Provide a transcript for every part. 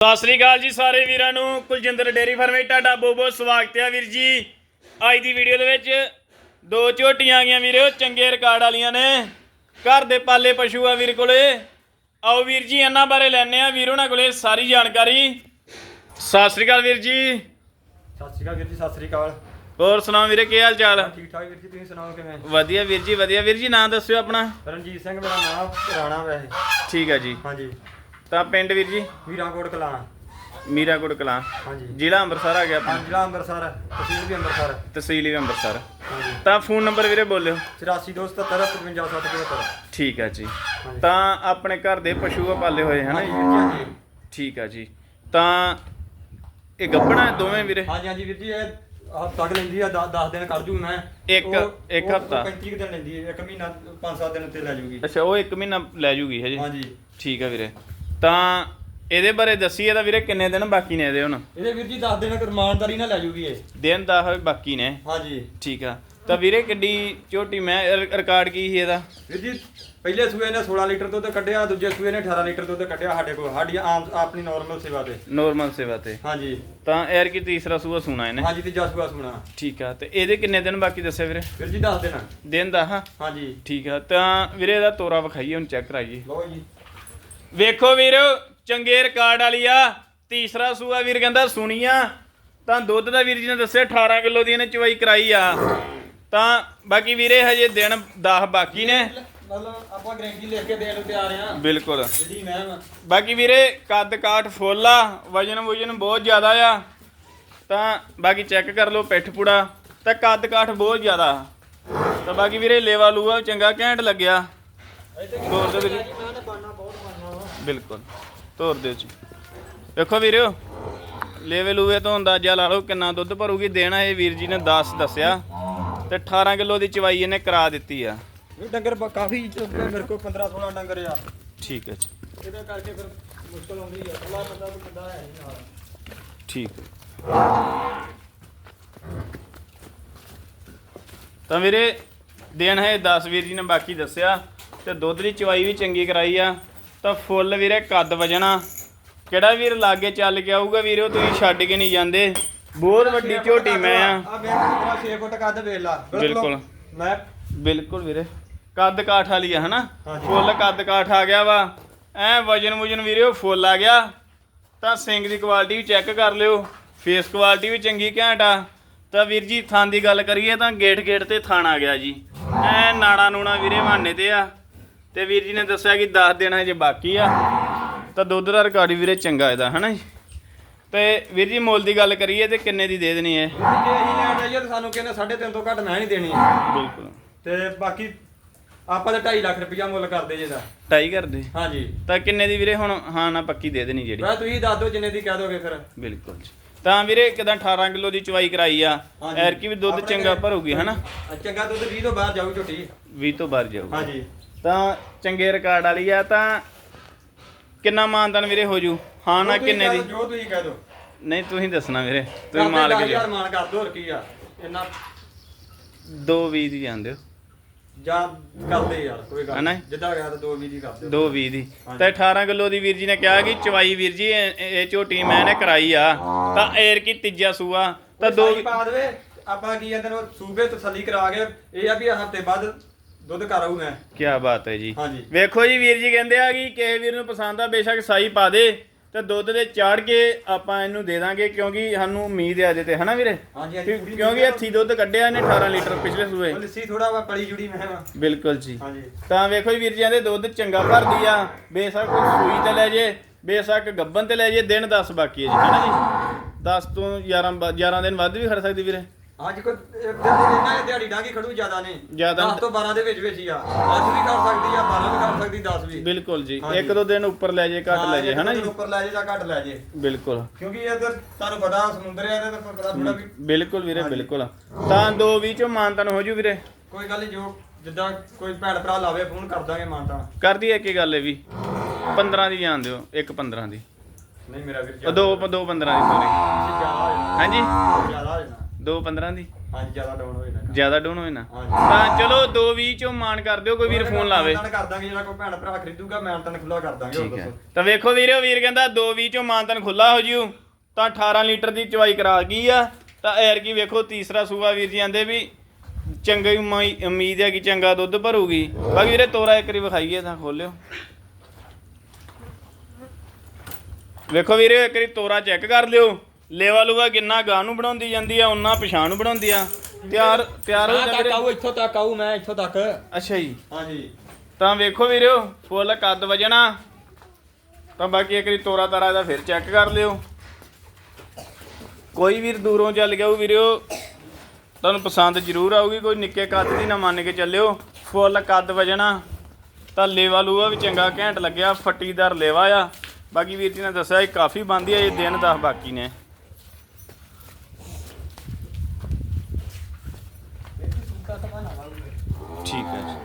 ਸਤਿ ਸ੍ਰੀ ਅਕਾਲ ਜੀ ਸਾਰੇ ਵੀਰਾਂ ਨੂੰ। ਕੁਲਜਿੰਦਰ ਡੇਰੀ ਫਾਰਮ ਵਿੱਚ ਤੁਹਾਡਾ ਬਹੁਤ ਬਹੁਤ ਸਵਾਗਤ ਹੈ ਵੀਰ ਜੀ। ਅੱਜ ਦੀ ਵੀਡੀਓ ਦੇ ਵਿੱਚ ਦੋ ਝੋਟੀਆਂ ਆ ਗਈਆਂ ਵੀਰੋ ਚੰਗੇ ਰਿਕਾਰਡ ਵਾਲੀਆਂ ਨੇ। ਘਰ ਦੇ ਪਾਲੇ ਪਸ਼ੂ ਆ ਵੀਰ ਕੋਲੇ। ਆਓ ਵੀਰ ਜੀ ਇਹਨਾਂ ਬਾਰੇ ਲੈਣੇ ਆ ਵੀਰੋ ਨਾਲ ਕੋਲੇ ਸਾਰੀ ਜਾਣਕਾਰੀ। ਸਤਿ ਸ੍ਰੀ ਅਕਾਲ ਵੀਰ ਜੀ। ਸਤਿ ਸ਼੍ਰੀ ਅਕਾਲ ਵੀਰ ਜੀ ਸਤਿ ਸ਼੍ਰੀ ਅਕਾਲ। ਹੋਰ ਸੁਣਾਓ ਵੀਰੇ ਕੀ ਹਾਲ ਚਾਲ? ਠੀਕ ਠਾਕ ਵੀਰ ਜੀ ਤੁਸੀਂ ਸੁਣਾਓ ਕਿਵੇਂ? ਵਧੀਆ ਵੀਰ ਜੀ ਵਧੀਆ। ਵੀਰ ਜੀ ਨਾਂ ਦੱਸਿਓ ਆਪਣਾ। ਰਣਜੀਤ ਸਿੰਘ ਮੇਰਾ ਨਾਮ ਰਾਣਾ ਵੈਸੇ। ਠੀਕ ਹੈ ਜੀ। ਹਾਂਜੀ। ਤਾਂ ਪਿੰਡ ਵੀਰ ਜੀ? ਵੀਰਾਂਕੋਟ ਕਲਾਂ। ਮੀਰਾਕੋਟ ਕਲਾਂ। ਹਾਂਜੀ। ਜ਼ਿਲ੍ਹਾ ਅੰਮ੍ਰਿਤਸਰ ਆ ਗਿਆ ਆਪਣਾ। ਜ਼ਿਲ੍ਹਾ ਅੰਮ੍ਰਿਤਸਰ ਤਹਿਸੀਲ ਵੀ ਅੰਮ੍ਰਿਤਸਰ। ਤਹਿਸੀਲ ਵੀ ਅੰਮ੍ਰਿਤਸਰ। ਹਾਂਜੀ। ਤਾਂ ਫੋਨ ਨੰਬਰ ਵੀਰੇ ਬੋਲਿਓ। 8427555775 ਠੀਕ ਹੈ ਜੀ। ਤਾਂ ਆਪਣੇ ਘਰ ਦੇ ਪਸ਼ੂ ਆ ਪਾਲੇ ਹੋਏ ਹਨ ਹਾਂਜੀ ਵੀਰ ਜੀ? ਹਾਂਜੀ ਠੀਕ ਹੈ ਜੀ। ਤਾਂ ਇਹ ਗੱਬਣਾ ਦੋਵੇਂ ਵੀਰੇ? ਹਾਂਜੀ ਹਾਂਜੀ ਵੀਰ ਜੀ ਇਹ ਹਫਤਾ ਕੁ ਲੈਂਦੀ ਆ 10 ਦਿਨ ਕਰ ਜੂ ਮੈਂ। ਇੱਕ- ਉਹ- ਇੱਕ ਉਹ- ਹਫ਼ਤਾ। 35 ਕੁ ਦਿਨ ਲੈਂਦੀ ਹੈ ਇੱਕ ਮਹੀਨਾ 5-7 ਦਿਨ ਉੱਤੇ ਲੈ ਜੂਗੀ। ਅੱਛਾ ਉਹ 1 ਮਹੀਨਾ ਲੈ ਜੂਗੀ ਹਜੇ? ਹਾਂਜੀ। ਠੀਕ ਹੈ ਵੀਰੇ। ਤਾਂ ਇਹਦੇ ਬਾਰੇ ਦੱਸੀਏ ਤਾਂ ਵੀਰੇ ਕਿੰਨੇ ਦਿਨ ਬਾਕੀ ਨੇ ਇਹਦੇ ਹੁਣ? ਇਹਦੇ ਵੀਰ ਜੀ 10 ਦਿਨ ਰਮਾਨਦਾਰੀ ਨਾਲ ਲੈ ਜੂਗੀ ਇਹ। ਦਿਨ ਦਾ ਹੋਏ ਬਾਕੀ ਨੇ। ਹਾਂਜੀ। ਠੀਕ ਆ। ਤਾਂ ਵੀਰੇ ਕਿੱਡੀ ਝੋਟੀ ਮੈਂ ਰਿਕਾਰਡ ਕੀ ਸੀ ਇਹਦਾ? ਵੀਰ ਜੀ ਪਹਿਲੇ ਸੂਏ ਨੇ 16 ਲੀਟਰ ਦੁੱਧ ਕੱਢਿਆ ਦੂਜੇ ਸੂਏ ਨੇ 18 ਲੀਟਰ ਦੁੱਧ ਕੱਢਿਆ ਸਾਡੇ ਕੋਲ। ਸਾਡੀ ਆਮ ਆਪਣੀ ਨਾਰਮਲ ਸੇਵਾ ਤੇ। ਨੋਰਮਲ ਸੇਵਾ ਤੇ। ਹਾਂਜੀ। ਤਾਂ ਐਰ ਕੀ ਤੀਸਰਾ ਸੂਆ ਸੁਣਾ ਇਹਨੇ? ਹਾਂਜੀ ਤੀਜਾ ਸੂਆ ਸੁਣਾ। ਠੀਕ ਆ। ਤੇ ਇਹਦੇ ਕਿੰਨੇ ਦਿਨ ਬਾਕੀ ਦੱਸਿਆ ਵੀਰੇ? ਵੀਰ ਜੀ ਦੱਸ ਦੇਣਾ ਦਿਨ ਦਾ ਹਾਂ ਹਾਂਜੀ। ਠੀਕ ਆ। ਤਾਂ ਵੀਰੇ ਇਹਦਾ ਤੋਰਾ ਵਿਖਾਈਏ ਹੁਣ ਚੈੱਕ ਕਰਾਈਏ। ਲਓ ਜੀ। ਵੇਖੋ ਵੀਰ ਚੰਗੇ ਰਿਕਾਰਡ ਵਾਲੀ ਆ ਤੀਸਰਾ ਸੂਆ ਵੀਰ ਕਹਿੰਦਾ ਸੁਣੀਆ। ਤਾਂ ਦੁੱਧ ਦਾ ਵੀਰ ਜੀ ਨੇ ਦੱਸਿਆ 18 ਕਿਲੋ ਦੀ ਇਹਨੇ ਚਵਾਈ ਕਰਾਈ ਆ। ਤਾਂ ਬਾਕੀ ਵੀਰੇ ਹਜੇ ਦਿਨ 10 ਬਾਕੀ ਨੇ। ਮਤਲਬ ਆਪਾਂ ਗਰੰਟੀ ਲਿਖ ਕੇ ਦੇਣ ਨੂੰ ਤਿਆਰ ਆ। ਬਿਲਕੁਲ। ਮੈਮ ਬਾਕੀ ਵੀਰੇ ਕੱਦ ਕਾਠ ਫੁੱਲ ਆ ਵਜਨ ਵਜਨ ਬਹੁਤ ਜ਼ਿਆਦਾ ਆ। ਤਾਂ ਬਾਕੀ ਚੈੱਕ ਕਰ ਲਓ ਪਿੱਠ ਪੁੜਾ। ਤਾਂ ਕੱਦ ਕਾਠ ਬਹੁਤ ਜ਼ਿਆਦਾ। ਤਾਂ ਬਾਕੀ ਵੀਰੇ ਲੇਵਾ ਲੂਆ ਚੰਗਾ ਘੈਂਟ ਲੱਗਿਆ। ਤੋਰ ਦੇ ਵੀਰੇ ਬਿਲਕੁਲ। ਤੋਰ ਦਿਓ ਜੀ। ਵੇਖੋ ਵੀਰਿਓ ਲੇਵੇ ਲੂਵੇ ਤੋਂ ਅੰਦਾਜ਼ਾ ਲਾ ਲਓ ਕਿੰਨਾ ਦੁੱਧ ਭਰੂਗੀ। ਦੇਣਾ ਇਹ ਵੀਰ ਜੀ ਨੇ 10 ਦੱਸਿਆ ਤੇ 18 ਕਿਲੋ ਦੀ ਚਵਾਈ ਇਹਨੇ ਕਰਾ ਦਿੱਤੀ ਆ। ਇਹ ਡੰਗਰ ਬ- ਕਾਫੀ ਮੇਰੇ ਕੋਲ 15 16 ਡੰਗਰ ਆ। ਠੀਕ ਹੈ ਜੀ। ਇਹਦੇ ਕਰਕੇ ਫਿਰ ਮੁਸ਼ਕਲ ਆਉਂਦੀ ਆ। ਅੱਲਾ ਬੰਦਾ ਕੋਈ ਬੰਦਾ ਹੈ ਨਹੀਂ ਨਾਲ। ਠੀਕ। ਤਾਂ ਵੀਰੇ ਦੇਣ ਹੈ 10 ਵੀਰ ਜੀ ਨੇ ਬਾਕੀ ਦੱਸਿਆ ਤੇ ਦੁੱਧ ਦੀ ਚਵਾਈ ਵੀ ਚੰਗੀ ਕਰਾਈ ਆ। ਤਾਂ ਫੁੱਲ ਵੀਰੇ ਕੱਦ ਵਜਣਾ। ਕਿਹੜਾ ਵੀਰ ਲਾਗੇ ਚੱਲ ਕੇ ਆਊਗਾ ਵੀਰੇ ਉਹ ਤੁਸੀਂ ਛੱਡ ਕੇ ਨਹੀਂ ਜਾਂਦੇ। ਬਹੁਤ ਵੱਡੀ ਝੋਟੀ ਮੈਂ ਆ। ਆ ਮੈਂ ਤੇਰਾ 6 ਫੁੱਟ ਕੱਦ ਵੇਖ ਲਾ। ਬਿਲਕੁਲ। ਮੈਂ ਬਿਲਕੁਲ ਵੀਰੇ। ਕੱਦ ਕਾਠ ਵਾਲੀ ਆ ਹਨਾ। ਫੁੱਲ ਕੱਦ ਕਾਠ ਆ ਗਿਆ ਵਾ। ਐ ਵਜਨ ਵਜਨ ਵੀਰੇ ਉਹ ਫੁੱਲ ਆ ਗਿਆ। ਤਾਂ ਸਿੰਗ ਦੀ ਕੁਆਲਿਟੀ ਵੀ ਚੈੱਕ ਕਰ ਲਿਓ। ਫੇਸ ਕੁਆਲਿਟੀ ਵੀ ਚੰਗੀ ਘੈਂਟ ਆ। ਤਾਂ ਵੀਰ ਜੀ ਥਾਂ ਦੀ ਗੱਲ ਕਰੀਏ ਤਾਂ ਗੇਟ ਗੇਟ ਤੇ ਥਾਣ ਆ ਗਿਆ ਜੀ। ਐ ਨਾੜਾ ਨੂਣਾ ਵੀਰੇ ਬਹਾਨੇ ਤੇ ਆ। ਤੇ ਵੀਰ ਜੀ ਨੇ ਦੱਸਿਆ ਕਿ 10 ਦਿਨ ਹਜੇ ਬਾਕੀ ਆ। ਤਾਂ ਦੁੱਧ ਦਾ ਰਿਕਾਰਡ ਵੀਰੇ ਚੰਗਾ ਇਹਦਾ ਹਨਾ ਜੀ? ਤੇ ਵੀਰ ਜੀ ਮੁੱਲ ਦੀ ਗੱਲ ਕਰੀਏ ਤੇ ਕਿੰਨੇ ਦੀ ਦੇ ਦੇਣੀ ਹੈ ਜੇ ਅਸੀਂ ਲੈਣ ਜਾਈਏ ਤਾਂ ਸਾਨੂੰ ਕਹਿੰਦੇ 3.5 ਤੋਂ ਘੱਟ ਮੈਂ ਨਹੀਂ ਦੇਣੀ। ਬਿਲਕੁਲ। ਤੇ ਬਾਕੀ ਆਪਾਂ ਤਾਂ 2.5 ਲੱਖ ਰੁਪਇਆ ਮੁੱਲ ਕਰਦੇ ਜੇ ਦਾ ਟਾਈ ਕਰਦੇ? ਹਾਂਜੀ। ਤਾਂ ਕਿੰਨੇ ਦੀ ਵੀਰੇ ਹੁਣ? ਹਾਂ ਨਾ ਪੱਕੀ ਦੇ ਦੇਣੀ ਜਿਹੜੀ। ਮੈਂ ਤੁਸੀਂ ਦੱਸ ਦਿਓ ਜਿੰਨੇ ਦੀ ਕਹਿ ਦੋਗੇ ਫਿਰ। ਬਿਲਕੁਲ ਜੀ। ਤਾਂ ਵੀਰੇ ਕਿਦਾਂ 18 ਕਿਲੋ ਦੀ ਚਵਾਈ ਕਰਾਈ ਆ। ਐਰ ਕੀ ਵੀ ਦੁੱਧ ਚੰਗਾ ਭਰੂਗੀ ਹਨਾ? ਚੰਗਾ ਦੁੱਧ 20 ਤੋਂ ਬਾਹਰ ਜਾਊ ਝੋਟੀ। 20 ਤੋਂ ਬਾਹਰ ਜਾਊ। ਹਾਂਜੀ। ਤਾਂ ਚੰਗੇ ਰਿਕਾਰਡ ਵਾਲੀ ਆ ਤਾਂ ਕਿੰਨਾ ਮਾਨਦਾਨ ਵੀਰੇ ਹੋ ਜੂ? ਹਾਂ ਨਾ ਕਿੰਨੇ ਦੀ? ਜੋ ਤੁਸੀਂ ਕਹਿ ਦੋ ਨਹੀਂ ਤੁਸੀਂ ਦੱਸਣਾ ਵੀਰੇ। ਤੁਸੀਂ ਮਾਲਕ ਜੀ। ਯਾਰ ਮਾਨ ਕਰ ਦੋ ਹੋਰ ਕੀ ਆ? ਇੰਨਾ 220 ਦੀ ਜਾਂਦੇ ਹੋ। ਜਾਂ ਕਰਦੇ ਯਾਰ ਕੋਈ ਗੱਲ ਹਨਾ? ਨੀ। ਜਿੱਦਾਂ ਗਿਆ ਤਾਂ ਦੋ ਵੀ ਦੀ ਕਰ ਦਿਓ 220 ਦੀ। ਤਾਂ 18 ਕਿਲੋ ਦੀ ਵੀਰ ਜੀ ਨੇ ਕਿਹਾ ਕਿ ਚਵਾਈ ਵੀਰ ਜੀ ਇਹ ਝੋਟੀ ਮੈਂ ਨੇ ਕਰਾਈ ਆ। ਤਾਂ ਏਰ ਕੀ ਤੀਜਾ ਸੂਆ। ਤਾਂ ਦੋ ਪਾ ਦੇਵੇ। ਆਪਾਂ ਕੀ ਕਹਿੰਦੇ ਨੇ ਸੂਬੇ ਤਸੱਲੀ ਕਰਾ ਕੇ ਇਹ ਆ ਵੀ ਹਫ਼ਤੇ ਬਾਅਦ ਦੁੱਧ ਘਰ ਆਊ ਮੈਂ। ਕੀ ਬਾਤ ਹੈ ਜੀ। ਹਾਂਜੀ। ਵੇਖੋ ਜੀ ਵੀਰ ਜੀ ਕਹਿੰਦੇ ਆ ਕਿ ਕਿਸੇ ਵੀਰ ਨੂੰ ਪਸੰਦ ਆ ਬੇਸ਼ੱਕ ਸਾਈ ਪਾ ਦੇ ਤੇ ਦੁੱਧ ਦੇ ਚਾੜ ਕੇ ਆਪਾਂ ਇਹਨੂੰ ਦੇ ਦਾਂਗੇ ਕਿਉਂਕਿ ਸਾਨੂੰ ਉਮੀਦ ਹੈ ਅਜੇ ਤੇ ਹਨਾ ਵੀਰੇ? ਹਾਂਜੀ ਹਾਂਜੀ ਕਿਉਂ- ਕਿਉਂਕਿ ਹੱਥੀ ਦੁੱਧ ਕੱਢਿਆ ਇਹਨੇ 18 ਲੀਟਰ ਪਿਛਲੇ ਸੂਏ। ਉਹ ਲੱਸੀ ਥੋੜਾ ਵਾ ਪਲੀ ਜੁੜੀ ਮੈਂ ਵਾ। ਬਿਲਕੁਲ ਜੀ। ਹਾਂਜੀ। ਤਾਂ ਵੇਖੋ ਜੀ ਵੀਰ ਜੀ ਕਹਿੰਦੇ ਦੁੱਧ ਚੰਗਾ ਭਰਦੀ ਆ ਬੇਸ਼ੱਕ ਕੋਈ ਸੂਈ ਤੇ ਲੈ ਜੇ ਬੇਸ਼ੱਕ ਗੱਬਨ ਤੇ ਲੈ ਜੇ ਦਿਨ 10 ਬਾਕੀ ਹੈ ਜੀ ਹਨਾ ਜੀ? 10 ਤੋਂ 11 ਬ- 11 ਦਿਨ ਵੱਧ ਵੀ ਖੜ ਸਕਦੀ ਵੀਰੇ। ਅੱਜ ਕੋ ਦਿਨ ਦੇ ਇਹਨਾਂ ਨੇ ਦਿਹਾੜੀ ਡਾਂਗੀ ਖੜੂ ਜ਼ਿਆਦਾ ਨੇ। ਜ਼ਿਆਦਾ 10 ਤੋਂ 12 ਦੇ ਵਿੱਚ ਵਿੱਚ ਹੀ ਆ। ਅੱਜ ਵੀ ਕਰ ਸਕਦੀ ਆ 12 ਵੀ ਕਰ ਸਕਦੀ 10 ਵੀ। ਬਿਲਕੁਲ ਜੀ। ਇੱਕ ਦੋ ਦਿਨ ਉੱਪਰ ਲੈ ਜੇ ਘੱਟ ਲੈ ਜੇ ਹਨਾ ਜੀ? ਉੱਪਰ ਲੈ ਜੇ ਜਾਂ ਘੱਟ ਲੈ ਜੇ। ਬਿਲਕੁਲ। ਕਿਉਂਕਿ ਤਾਂ ਤੁਹਾਨੂੰ ਪਤਾ ਸਮੁੰਦਰ ਹੈ ਤੇ ਪਤਾ ਥੋੜਾ ਵੀ। ਬਿਲਕੁਲ ਵੀਰੇ ਬਿਲਕੁਲ। ਤਾਂ ਦੋ ਵੀਹ ਚੋਂ ਮਾਨਤਨ ਹੋ ਜੂ ਵੀਰੇ। ਕੋਈ ਗੱਲ ਨਹੀਂ ਜੋ ਜਿੱਦਾਂ ਕੋਈ ਭੈਣ ਭਰਾ ਲਾਵੇ ਫੋਨ ਕਰ ਦਾਂਗੇ ਮਾਨਤਾ ਕਰਦੀ ਇੱਕ ਹੀ ਗੱਲ ਇਹ ਵੀ। 15 ਦੀ ਜਾਣ ਦਿਓ ਇੱਕ 15 ਦੀ। ਨਹੀਂ ਮੇਰਾ ਵੀਰ ਦੋ ਦੋ 15 ਦੀ ਸੋਰੀ ਹਾਂਜੀ। ਜ਼ਿਆਦਾ ਹੋ ਜਾਣਾ ਦੋ 15 ਦੀ? ਹਾਂਜੀ ਜ਼ਿਆਦਾ ਡਾਊਨ ਹੋਏ ਨਾ ਜ਼ਿਆਦਾ ਡਾਊਨ ਹੋਏ ਨਾ ਹਾਂਜੀ। ਤਾਂ ਚਲੋ 220 ਚੋਂ ਮਾਨ ਕਰ ਦਿਓ ਕੋਈ ਵੀਰ ਫੋਨ ਲਾਵੇ। ਮਾਨਤਾਨ ਕਰ ਦਾਂਗੇ ਜਿਹੜਾ ਕੋਈ ਭੈਣ ਭਰਾ ਖਰੀਦੂਗਾ ਮੈਂ ਤਾਂ ਖੁੱਲਾ ਕਰ ਦਾਂਗੇ ਹੋਰ ਠੀਕ ਹੈ। ਦੱਸੋ। ਤਾਂ ਵੇਖੋ ਵੀਰੇ ਵੀਰ ਕਹਿੰਦਾ 220 ਚੋਂ ਮਾਨਤਨ ਖੁੱਲਾ ਹੋ ਜਿਓ ਤਾਂ 18 ਲੀਟਰ ਦੀ ਚਵਾਈ ਕਰਾ ਗਈ ਆ। ਤਾਂ ਐਰ ਕੀ ਵੇਖੋ ਤੀਸਰਾ ਸੂਆ ਵੀਰ ਜੀ ਆਂਦੇ ਵੀ ਚੰਗੀ ਉਮੀ- ਉਮੀਦ ਹੈ ਕਿ ਚੰਗਾ ਦੁੱਧ ਭਰੂਗੀ। ਬਾਕੀ ਵੀਰੇ ਤੋਰਾ ਇੱਕ ਵਾਰੀ ਵਿਖਾਈਏ ਤਾਂ ਖੋਲਿਓ। ਵੇਖੋ ਵੀਰੇ ਇੱਕ ਵਾਰੀ ਤੋਰਾ ਚੈੱਕ ਕਰ ਲਿਓ। ਲੇਵਾ ਲੂਗਾ ਕਿੰਨਾ ਗਾਂ ਨੂੰ ਬਣਾਉਂਦੀ ਜਾਂਦੀ ਆ ਉਹਨਾਂ ਪਛਾਣ ਨੂੰ ਬਣਾਉਂਦੀ ਆ। ਤਿਆਰ ਤਿਆਰ ਹੋ ਜਾ ਵੀਰੇ ਆਊ ਇੱਥੋਂ ਤੱਕ ਆਊ ਮੈਂ ਇੱਥੋਂ ਤੱਕ। ਅੱਛਾ ਜੀ। ਹਾਂਜੀ। ਤਾਂ ਵੇਖੋ ਵੀਰਿਓ ਫੁੱਲ ਕੱਦ ਵਜਣਾ। ਤਾਂ ਬਾਕੀ ਇੱਕ ਵਾਰੀ ਤੋਰਾ ਤਾਰਾ ਦਾ ਫਿਰ ਚੈੱਕ ਕਰ ਲਿਓ। ਕੋਈ ਵੀਰ ਦੂਰੋਂ ਚੱਲ ਗਿਆ ਉਹ ਵੀਰਿਓ ਤੁਹਾਨੂੰ ਪਸੰਦ ਜ਼ਰੂਰ ਆਊਗੀ ਕੋਈ ਨਿੱਕੇ ਕੱਦ ਦੀ ਨਾ ਮੰਨ ਕੇ ਚੱਲਿਓ। ਫੁੱਲ ਕੱਦ ਵਜਣਾ ਤਾਂ ਲੇਵਾ ਲੂਆ ਵੀ ਚੰਗਾ ਘੈਂਟ ਲੱਗਿਆ ਫੱਟੀਦਾਰ ਲੇਵਾ ਆ। ਬਾਕੀ ਵੀਰ ਜੀ ਨੇ ਦੱਸਿਆ ਇਹ ਕਾਫੀ ਬੰਦੀ ਆ ਇਹ ਦਿਨ 10 ਬਾਕੀ ਨੇ। ਠੀਕ ਹੈ ਜੀ।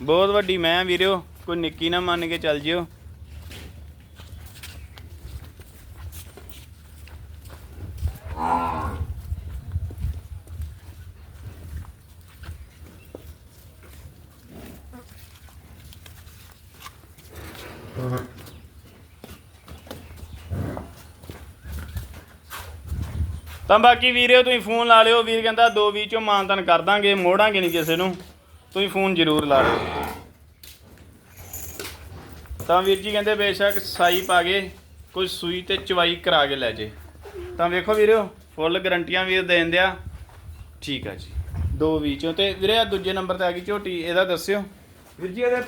ਬਹੁਤ ਵੱਡੀ ਮੈਂ ਵੀਰੋ ਕੋਈ ਨਿੱਕੀ ਨਾ ਮੰਨ ਕੇ ਚੱਲ ਜਿਓ। ਤਾਂ ਬਾਕੀ ਵੀਰਿਓ ਤੁਸੀਂ ਫੋਨ ਲਾ ਲਿਓ। ਵੀਰ ਕਹਿੰਦਾ 220 ਚੋਂ ਮਾਨਤਨ ਕਰ ਦਾਂਗੇ ਮੋੜਾਂਗੇ ਨਹੀਂ ਕਿਸੇ ਨੂੰ। ਤੁਸੀਂ ਫੋਨ ਜ਼ਰੂਰ ਲਾ ਲਿਓ। ਤਾਂ ਵੀਰ ਜੀ ਕਹਿੰਦੇ ਬੇਸ਼ੱਕ ਸਾਈ ਪਾ ਕੇ ਕੋਈ ਸੂਈ ਤੇ ਚਵਾਈ ਕਰਾ ਕੇ ਲੈ ਜੇ। ਤਾਂ ਵੇਖੋ ਵੀਰਿਓ ਫੁੱਲ ਗਰੰਟੀਆਂ ਵੀਰ ਦੇਣ ਦਿਆ। ਠੀਕ ਆ ਜੀ। ਦੋ ਵੀਹ ਚੋਂ ਤੇ ਵੀਰੇ ਆ ਦੂਜੇ ਨੰਬਰ ਤੇ ਆ ਗਈ ਝੋਟੀ ਇਹਦਾ ਦੱਸਿਓ। ਵੀਰ ਜੀ ਇਹਦੇ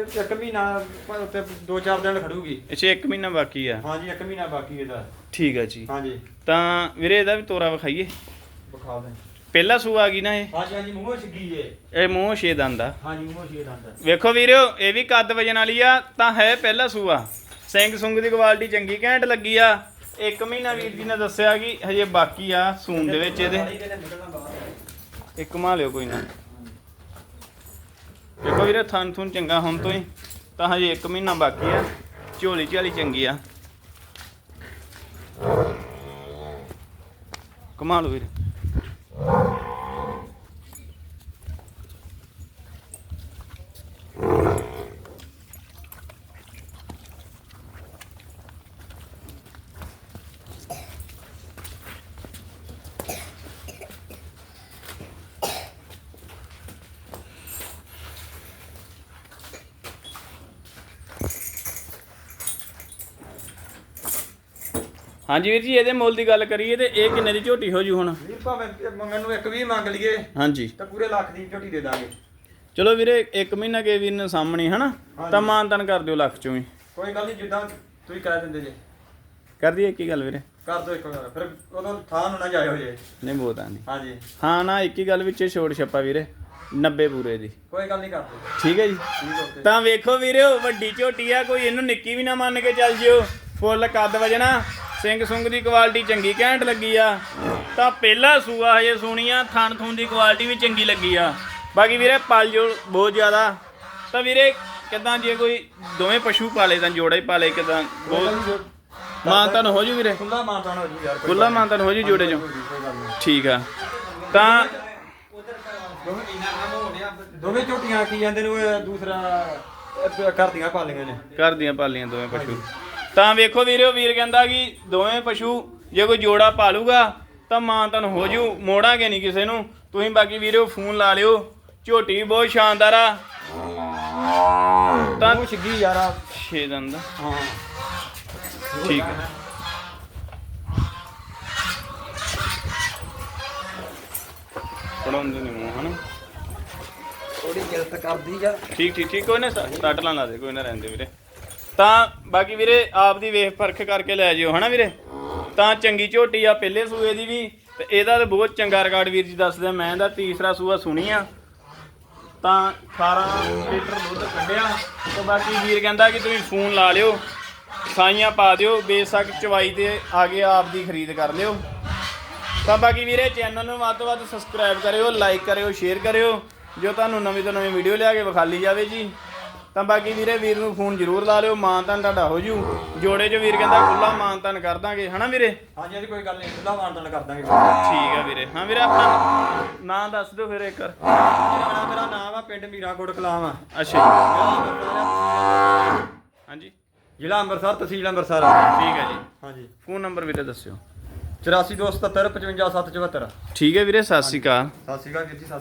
ਇਹ ਇੱਕ ਮਹੀਨਾ ਉੱਤੇ ਦੋ ਚਾਰ ਦਿਨ ਖੜੂਗੀ। ਅੱਛਾ 1 ਮਹੀਨਾ ਬਾਕੀ ਆ। ਹਾਂਜੀ ਇੱਕ ਮਹੀਨਾ ਬਾਕੀ ਇਹਦਾ। ਠੀਕ ਆ ਜੀ। ਹਾਂਜੀ। ਤਾਂ ਵੀਰੇ ਇਹਦਾ ਵੀ ਤੋਰਾ ਵਿਖਾਈਏ। ਵਿਖਾ ਦੇ। ਪਹਿਲਾ ਸੂਆ ਆ ਗਈ ਨਾ ਇਹ? ਹਾਂਜੀ ਹਾਂਜੀ ਮੂੰਹੋਂ ਛਿੱਗੀ ਏ ਇਹ ਮੂੰਹ ਛੇ ਦੰਦ ਹਾਂਜੀ ਮੂੰਹੋਂ ਛੇ ਦੰਦ ਵੇਖੋ ਵੀਰਿਓ ਇਹ ਵੀ ਕੱਦ ਵਜਣ ਵਾਲੀ ਆ ਤਾਂ ਹੈ ਪਹਿਲਾ ਸੂਆ। ਸਿੰਘ ਸੁੰਗ ਦੀ ਕੁਆਲਿਟੀ ਚੰਗੀ ਘੈਂਟ ਲੱਗੀ ਆ। ਇੱਕ ਮਹੀਨਾ ਵੀਰ ਜੀ ਨੇ ਦੱਸਿਆ ਕਿ ਹਜੇ ਬਾਕੀ ਆ ਸੂਨ ਦੇ ਵਿੱਚ ਇਹਦੇ। ਇੱਕ ਮਾ ਲਿਓ ਕੋਈ ਨਾ। ਵੇਖੋ ਵੀਰੇ ਥਣ ਥੁਣ ਚੰਗਾ ਹੁਣ ਤੋਂ ਹੀ। ਤਾਂ ਹਜੇ ਇੱਕ ਮਹੀਨਾ ਬਾਕੀ ਆ। ਝੋਲੀ ਝਾਲੀ ਚੰਗੀ ਆ। ਕਮਾਲ ਵੀਰੇ ਹਾਂਜੀ ਵੀਰ ਜੀ ਇਹਦੇ ਮੁੱਲ ਦੀ ਗੱਲ ਕਰੀਏ ਤੇ ਇਹ ਕਿੰਨੇ ਦੀ ਝੋਟੀ ਹੋ ਜੂ ਹੁਣ? ਵੀਰ ਭਾਵੇਂ ਇਹ ਮੰਗਣ ਨੂੰ ਇੱਕ ਵੀ ਮੰਗ ਲਈਏ ਹਾਂਜੀ। ਤਾਂ ਪੂਰੇ ਲੱਖ ਦੀ ਝੋਟੀ ਦੇ ਦਾਂਗੇ। ਚਲੋ ਵੀਰੇ ਇੱਕ ਮਹੀਨਾ ਕੇ ਵੀਰ ਨੇ ਸਾਹਮਣੇ ਹਨਾ। ਤਾਂ ਮਾਨਤਨ ਕਰ ਦਿਓ ਲੱਖ ਚੋਂ ਹੀ ਕੋਈ ਗੱਲ ਨਹੀਂ ਜਿੱਦਾਂ ਤੁਸੀਂ ਕਹਿ ਦਿੰਦੇ ਜੇ। ਕਰ ਦਈਏ ਇੱਕ ਹੀ ਗੱਲ ਵੀਰੇ। ਕਰ ਦੋ ਇੱਕ ਵਾਰ ਫਿਰ ਉਦੋਂ ਥਾਂ ਨੂੰ ਨਾ ਜਾਇਓ ਜੇ। ਨਹੀਂ ਬੋਤਾ ਨਹੀਂ। ਹਾਂਜੀ। ਹਾਂ ਨਾ ਇੱਕ ਹੀ ਗੱਲ ਵਿੱਚ ਛੋੜ ਛੱਪਾ ਵੀਰੇ 90 ਪੂਰੇ ਦੀ। ਕੋਈ ਗੱਲ ਨਹੀਂ ਕਰਦੇ ਠੀਕ ਹੈ ਜੀ। ਤਾਂ ਵੇਖੋ ਵੀਰਿਓ ਵੱਡੀ ਝੋਟੀ ਆ ਕੋਈ ਇਹਨੂੰ ਨਿੱਕੀ ਵੀ ਨਾ ਮੰਨ ਕੇ ਚੱਲ ਜਿਓ। ਫੁੱਲ ਕੱਦ ਵਜਣਾ। ਸਿੰਘ ਸੁੰਗ ਦੀ ਕੁਆਲਿਟੀ ਚੰਗੀ ਘੈਂਟ ਲੱਗੀ ਆ। ਤਾਂ ਪਹਿਲਾ ਸੂਆ ਹਜੇ ਸੁਣੀ ਆ ਥਣ ਥੂਨ ਦੀ ਕੁਆਲਿਟੀ ਵੀ ਚੰਗੀ ਲੱਗੀ ਆ। ਬਾਕੀ ਵੀਰੇ ਪਲ ਜੋ ਬਹੁਤ ਜ਼ਿਆਦਾ। ਤਾਂ ਵੀਰੇ ਕਿਦਾਂ ਜੇ ਕੋਈ ਦੋਵੇਂ ਪਸ਼ੂ ਪਾਲੇ ਤਾਂ ਜੋੜਾ ਹੀ ਪਾਲੇ ਕਿਦਾਂ? ਬਹੁਤ ਮਾਨਤਨ ਹੋ ਜੂ ਵੀਰੇ? ਖੁੱਲਾ ਮਾਨਤਾਨ ਹੋ ਜੂ ਯਾਰ ਖੁੱਲਾ ਮਾਨਤਨ ਹੋ ਜੂ ਜੋੜੇ ਚੋਂ? ਠੀਕ ਆ। ਤਾਂ ਦੋਵੇਂ ਝੋਟੀਆਂ ਕੀ ਜਾਂਦੇ ਨੇ ਦੂਸਰਾ ਅਹ, ਘਰ ਦੀਆਂ ਪਾਲੀਆਂ ਨੇ। ਘਰ ਦੀਆਂ ਪਾਲੀਆਂ ਦੋਵੇਂ ਪਸ਼ੂ। ਤਾਂ ਵੇਖੋ ਵੀਰਿਓ ਵੀਰ ਕਹਿੰਦਾ ਕਿ ਦੋਵੇਂ ਪਸ਼ੂ ਜੇ ਕੋਈ ਜੋੜਾ ਪਾਲੂਗਾ ਤਾਂ ਮਾਂ ਤੁਹਾਨੂੰ ਹੋ ਜੂ ਮੋੜਾਂਗੇ ਨਹੀਂ ਕਿਸੇ ਨੂੰ? ਤੁਸੀਂ ਬਾਕੀ ਵੀਰਿਓ ਫੋਨ ਲਾ ਲਿਓ। ਝੋਟੀ ਵੀ ਬਹੁਤ ਸ਼ਾਨਦਾਰ ਆ। ਤਾਂ ਉਹ ਛਿੱਗੀ ਯਾਰਾ ਛੇ ਦੰਦ ਹਾਂ। ਠੀਕ ਹੈ ਪੜਾਉਂਦੇ ਨਹੀਂ ਮੂੰਹ ਹਨਾ? ਥੋੜੀ ਗਿਲਤ ਕਰਦੀ ਆ। ਠੀਕ ਠੀਕ ਠੀਕ। ਕੋਈ ਨਾ ਸੱਟ ਲਾ ਲਾ ਦੇ ਕੋਈ ਨਾ ਰਹਿੰਦੇ ਵੀਰੇ। ਤਾਂ ਬਾਕੀ ਵੀਰੇ ਆਪ ਦੀ ਵੇਖ ਪਰਖ ਕਰਕੇ ਲੈ ਜਿਓ, ਹਨਾ ਵੀਰੇ? ਤਾਂ ਚੰਗੀ ਝੋਟੀ ਆ, ਪਹਿਲੇ ਸੂਏ ਦੀ ਵੀ, ਤੇ ਇਹਦਾ ਤਾਂ ਬਹੁਤ ਚੰਗਾ ਰਿਕਾਰਡ ਵੀਰ ਜੀ ਦੱਸਦੇ ਮੈਂ ਇਹਦਾ ਤੀਸਰਾ ਸੂਆ ਸੁਣੀ ਆ। ਤਾਂ 18 ਲੀਟਰ ਦੁੱਧ ਕੱਢਿਆ, ਤੇ ਬਾਕੀ ਵੀਰ ਕਹਿੰਦਾ ਕਿ ਤੁਸੀਂ ਫੋਨ ਲਾ ਲਿਓ, ਸਾਈਆਂ ਪਾ ਦਿਓ, ਬੇਸ਼ੱਕ ਚਵਾਈ ਤੇ ਆ ਕੇ ਆਪ ਦੀ ਖਰੀਦ ਕਰ ਲਿਓ। ਤਾਂ ਬਾਕੀ ਵੀਰੇ, ਚੈਨਲ ਨੂੰ ਵੱਧ ਤੋਂ ਵੱਧ ਸਬਸਕ੍ਰਾਈਬ ਕਰਿਓ ਲਾਈਕ ਕਰਿਓ ਸ਼ੇਅਰ ਕਰਿਓ, ਜੋ ਤੁਹਾਨੂੰ ਨਵੀਂ ਤੋਂ ਨਵੀਂ ਵੀਡੀਓ ਲਿਆ ਕੇ ਵਿਖਾਲੀ ਜਾਵੇ ਜੀ। ਤਾਂ ਬਾਕੀ ਵੀਰੇ ਵੀਰ ਨੂੰ ਫੋਨ ਜ਼ਰੂਰ ਲਾ ਲਿਓ ਮਾਨਤਾਨ ਤੁਹਾਡਾ ਹੋ ਜੂ। ਜੋੜੇ 'ਚ ਵੀਰ ਕਹਿੰਦਾ ਖੁੱਲਾ ਮਾਨਤਾਨ ਕਰ ਦਾਂਗੇ ਹਨਾ ਵੀਰੇ? ਹਾਂਜੀ ਹਾਂਜੀ ਕੋਈ ਗੱਲ ਨਹੀਂ ਖੁੱਲਾ ਮਾਨਤਨ ਕਰ ਦਾਂਗੇ ਠੀਕ ਆ ਵੀਰੇ। ਹਾਂ ਵੀਰੇ ਆਪਣਾ ਨਾਂ ਦੱਸ ਦਿਓ ਫਿਰ ਇੱਕ ਵਾਰ। ਮੇਰਾ ਮੇਰਾ ਨਾਮ ਆ ਪਿੰਡ ਮੀਰਾਕੋਟ ਕਲਾਮ ਆ। ਅੱਛਾ ਹਾਂਜੀ। ਜ਼ਿਲ੍ਹਾ ਅੰਮ੍ਰਿਤਸਰ ਤਹਿਸੀਲ ਅੰਮ੍ਰਿਤਸਰ। ਠੀਕ ਹੈ ਜੀ। ਹਾਂਜੀ। ਫੋਨ ਨੰਬਰ ਵੀਰੇ ਦੱਸਿਓ। 8427 55 774 ਠੀਕ ਹੈ ਵੀਰੇ ਸਤਿ ਸ਼੍ਰੀ ਅਕਾਲ। ਸਤਿ ਸ਼੍ਰੀ ਅਕਾਲ ਵੀਰ ਜੀ ਸਤਿ ਸ਼੍ਰੀ ਅਕਾਲ।